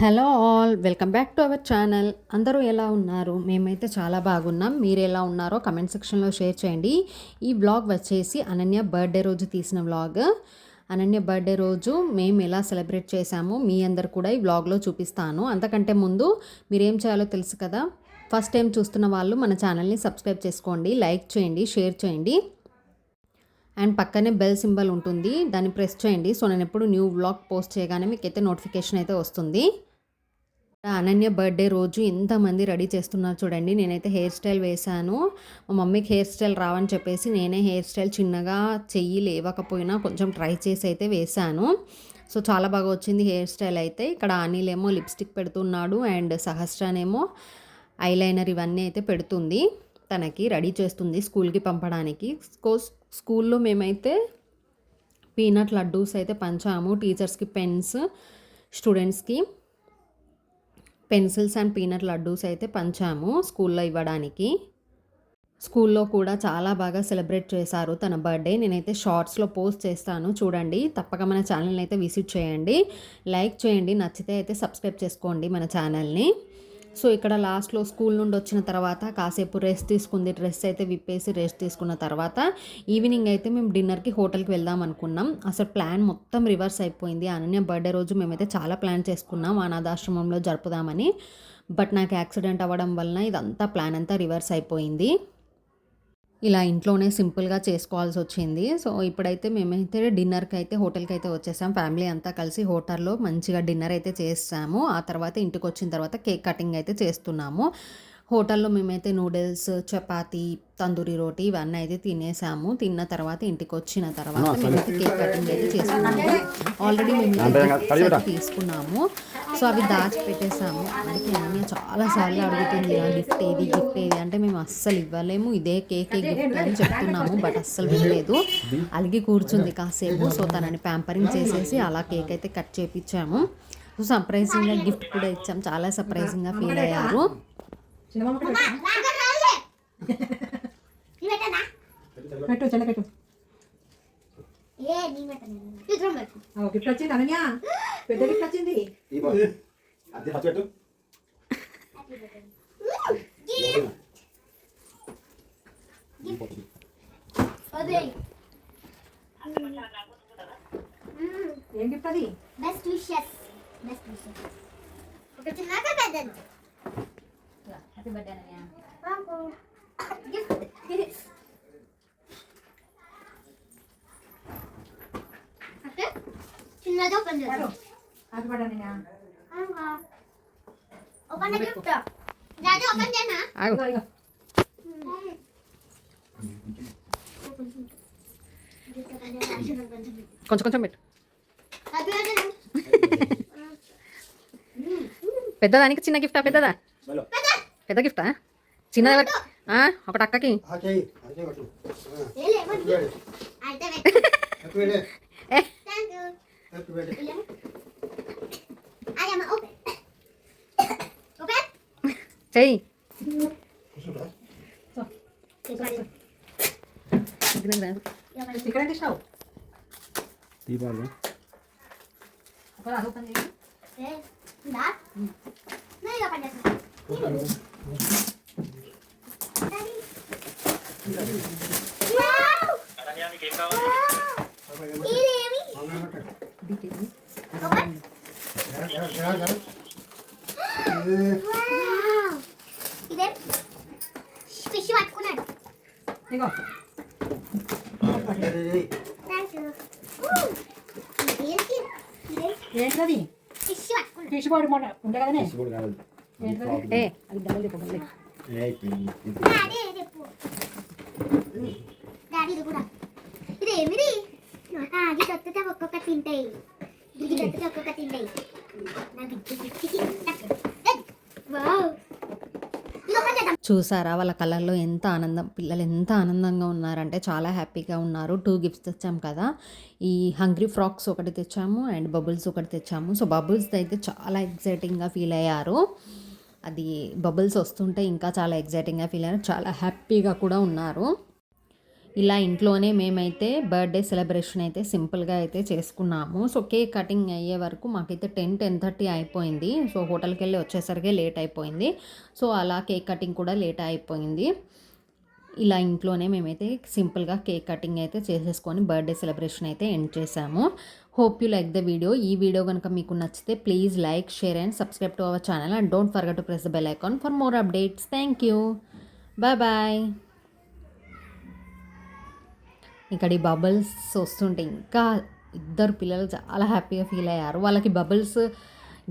Hello all welcome back to our channel. అందరూ ఎలా ఉన్నారు? మేమైతే చాలా బాగున్నాం. మీరు ఎలా ఉన్నారో కమెంట్ సెక్షన్లో షేర్ చేయండి. ఈ వ్లాగ్ వచ్చేసి అనన్య బర్త్డే రోజు తీసిన వ్లాగ్ అనన్య బర్త్డే రోజు మేము ఎలా సెలబ్రేట్ చేశామో మీ అందరు కూడా ఈ వ్లాగ్లో చూపిస్తాను. అంతకంటే ముందు మీరు ఏం చేయాలో తెలుసు కదా? ఫస్ట్ టైం చూస్తున్న వాళ్ళు మన ఛానల్ని సబ్స్క్రైబ్ చేసుకోండి లైక్ చేయండి షేర్ చేయండి. అండ్ పక్కనే బెల్ సింబల్ ఉంటుంది దాన్ని ప్రెస్ చేయండి. సో నేను ఎప్పుడు న్యూ వ్లాగ్ పోస్ట్ చేయగానే మీకైతే నోటిఫికేషన్ అయితే వస్తుంది. అనన్య బర్త్డే రోజు ఇంతమంది రెడీ చేస్తున్నారు చూడండి. నేనైతే హెయిర్ స్టైల్ వేశాను. మా మమ్మీకి హెయిర్ స్టైల్ రావని చెప్పేసి నేనే హెయిర్ స్టైల్ చిన్నగా చెయ్యి లేవకపోయినా కొంచెం ట్రై చేసి అయితే వేశాను. సో చాలా బాగా వచ్చింది హెయిర్ స్టైల్ అయితే. ఇక్కడ అనిల్ ఏమో లిప్స్టిక్ పెడుతున్నాడు అండ్ సహస్రానేమో ఐలైనర్ ఇవన్నీ అయితే పెడుతుంది. తనకి రెడీ చేస్తుంది స్కూల్కి పంపడానికి. స్కూల్లో మేమైతే పీనట్ లడ్డూస్ అయితే పంచాము టీచర్స్కి పెన్స్ స్టూడెంట్స్కి. పెన్సిల్స్ అండ్ పీనట్ లడ్డూస్ అయితే పంచాము స్కూల్లో ఇవ్వడానికి. స్కూల్లో కూడా చాలా బాగా సెలబ్రేట్ చేశారు తన బర్త్డే. నేనైతే షార్ట్స్లో పోస్ట్ చేస్తాను. చూడండి తప్పక మన ఛానల్ని అయితే విజిట్ చేయండి. లైక్ చేయండి నచ్చితే అయితే సబ్స్క్రైబ్ చేసుకోండి మన ఛానల్ని. సో ఇక్కడ లాస్ట్లో స్కూల్ నుండి వచ్చిన తర్వాత కాసేపు రెస్ట్ తీసుకుంది. డ్రెస్ అయితే విప్పేసి రెస్ట్ తీసుకున్న తర్వాత ఈవినింగ్ అయితే మేము డిన్నర్కి హోటల్కి వెళ్దాం అనుకున్నాం. అసలు ప్లాన్ మొత్తం రివర్స్ అయిపోయింది. అనన్య బర్త్డే రోజు మేమైతే చాలా ప్లాన్ చేసుకున్నాం. అనాథాశ్రమంలో జరుపుదామని. బట్ నాకు యాక్సిడెంట్ అవ్వడం వలన ఇదంతా ప్లాన్ అంతా రివర్స్ అయిపోయింది. ఇలా ఇంట్లోనే సింపుల్గా చేసుకోవాల్సి వచ్చింది సో ఇప్పుడైతే మేమైతే డిన్నర్కి అయితే హోటల్కి అయితే వచ్చేసాం. ఫ్యామిలీ అంతా కలిసి హోటల్లో మంచిగా డిన్నర్ అయితే చేస్తాము ఆ తర్వాత ఇంటికి వచ్చిన తర్వాత కేక్ కటింగ్ అయితే చేస్తున్నాము. హోటల్లో మేమైతే నూడిల్స్ చపాతి తందూరి రోటీ ఇవన్నీ అయితే తినేసాము. తిన్న తర్వాత ఇంటికి వచ్చిన తర్వాత మేమైతే కేక్ కటింగ్ అయితే చేసుకున్నాము. ఆల్రెడీ మేము తీసుకున్నాము. సో అవి దాచి పెట్టేసాము. అందుకే అన్నీ చాలా సార్లు అడుగుతుంది ఆ గిఫ్ట్ ఏది గిఫ్ట్ ఏది? అంటే మేము అస్సలు ఇవ్వలేము. ఇదే కేకే గిఫ్ట్ అని చెప్తున్నాము బట్ అస్సలు వినలేదు. అలిగి కూర్చుంది కాసేపు. సో తనని ప్యాంపరింగ్ చేసేసి అలా కేక్ అయితే కట్ చేపించాము సో సర్ప్రైజింగ్గా గిఫ్ట్ కూడా ఇచ్చాం. చాలా సర్ప్రైజింగ్గా ఫీల్ అయ్యారు. పెట్టు. పెట్టు చెల్ల పెట్టు. గిఫ్ట్ వచ్చింది అనన్య. పెద్ద గిఫ్ట్ వచ్చింది. అది హచ్చట్టు అదే ఏం గిఫ్ట్ అది? Best wishes. Best wishes. ఒక చిన్నగా పెద్దది. Happy birthday Ananya gift okay చిన్నది ఓపెన్ పడు చేద్దాం happy birthday Ananya open gift దాది ఓపెన్ చేయనా ఆగు ఇదిగో, ఇదిగో. కొంచెం కొంచెం పెట్టు హ్యాపీ బర్త్డే పెద్దదానికి చిన్న గిఫ్టా పెద్దదా హలో పెద్ద గిఫ్టా? చిన్నది ఒకటి అక్కకి. చెయ్యి. ఇక్కడ ఏం తీసినావు? దీపాలు. ఒక అది ఓపెన్ చేయి. Yes. That? No, you open this. Daddy. Wow! Wow! ఇదేమి? Open? Wow! ఇదే ఫిష్ పట్టుకున్నాడు ఇగో థ్యాంక్ యూ ఇదేంటి ఇదే ఏంటది ఫిష్ పట్టుకున్నాడు ఫిష్ బాడీ మొన్న ఉంటే కదనే ఏ అది డబల్ చెప్పు డాడీ ఇది కూడా ఇది ఏమిది ఆ, ఇది ఒక్కొక్క తింటాయి ఇది దొత్తితే ఒక్కొక్క తింటాయి వావ్ చూసారా వాళ్ళ కళ్ళల్లో ఎంత ఆనందం? పిల్లలు ఎంత ఆనందంగా ఉన్నారంటే చాలా హ్యాపీగా ఉన్నారు. టూ గిఫ్ట్స్ తెచ్చాం కదా. ఈ హంగ్రీ ఫ్రాక్స్ ఒకటి తెచ్చాము అండ్ బబుల్స్ ఒకటి తెచ్చాము. సో బబుల్స్ అయితే చాలా ఎక్సైటింగ్గా ఫీల్ అయ్యారు. అది బబుల్స్ వస్తుంటే ఇంకా చాలా ఎగ్జైటింగ్గా ఫీల్ అయ్యారు చాలా హ్యాపీగా కూడా ఉన్నారు. ఇలా ఇంట్లోనే మేమైతే బర్త్డే సెలబ్రేషన్ అయితే సింపుల్గా అయితే చేసుకున్నాము. సో కేక్ కటింగ్ అయ్యే వరకు మాకైతే టెన్ టెన్ థర్టీ అయిపోయింది. సో హోటల్కి వెళ్ళి వచ్చేసరికి లేట్ అయిపోయింది. సో అలా కేక్ కటింగ్ కూడా లేట్ అయిపోయింది. ఇలా ఇంట్లోనే మేమైతే సింపుల్గా కేక్ కటింగ్ అయితే చేసేసుకొని బర్త్డే సెలబ్రేషన్ అయితే ఎండ్ చేసాము hope you like the video ఈ వీడియో కనుక మీకు నచ్చితే please like share and subscribe to our channel and don't forget to press the bell icon for more updates thank you bye bye ఇక్కడ ఈ bubbles వస్తుంటే ఇంకా ఇద్దరు పిల్లలు చాలా హ్యాపీగా ఫీల్ అయ్యారు. వాళ్ళకి బబుల్స్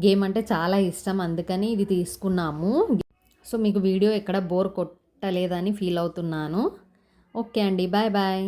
గేమ్ అంటే చాలా ఇష్టం. అందుకని ఇది తీసుకున్నాము. సో మీకు వీడియో ఎక్కడ బోర్ పట్టలేదని ఫీల్ అవుతున్నాను. ఓకే అండి. Bye bye.